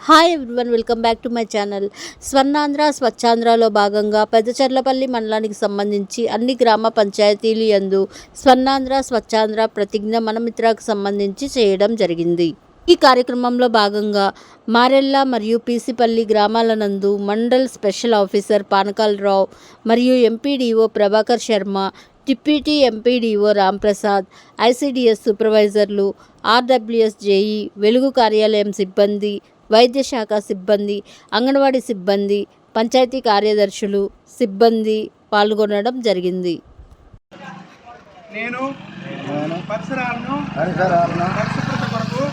Hi everyone welcome back to my channel Swarnandhra స్వచ్ఛాంధ్రలో భాగంగా పెద్దచర్లపల్లి మండలానికి సంబంధించి అన్ని గ్రామ పంచాయతీలు యందు స్వర్ణాంధ్ర స్వచ్ఛాంధ్ర ప్రతిజ్ఞ మనమిత్రకు సంబంధించి చేయడం జరిగింది ఈ కార్యక్రమంలో భాగంగా మారెల్ల మరియు పీసిపల్లి గ్రామాల నందు మండల్ స్పెషల్ ఆఫీసర్ పానకాలరావు మరియు MPDO Prabhakar Sharma deputy MPDO Ramprasad ICDS సూపర్వైజర్లు RWS JE Velugu కార్యాలయం సిబ్బంది వైద్య శాఖ సిబ్బంది అంగన్వాడీ సిబ్బంది పంచాయతీ కార్యదర్శులు సిబ్బంది పాల్గొనడం జరిగింది. నేను పరిసరాలను పరిసరాలను పరిశుభ్రత కొరకు పరిశుభ్రత కొరకు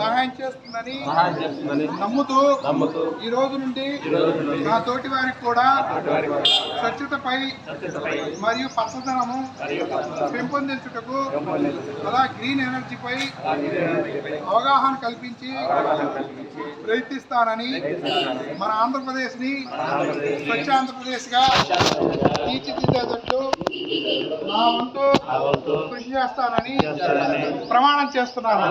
సహాయం చేస్తుందని నమ్ముతూ ఈ రోజు నుండి నా తోటి వారికి కూడా స్వచ్ఛతపై మరియు పచ్చదనము పెంపొందించుటకు అలా గ్రీన్ ఎనర్జీపై అవగాహన కల్పించి ప్రయత్నిస్తానని మన ఆంధ్రప్రదేశ్ని స్వచ్ఛ ఆంధ్రప్రదేశ్గా తీర్చిదిద్దేటట్టు నా వంతు కృషి చేస్తానని ప్రమాణం చేస్తున్నాను.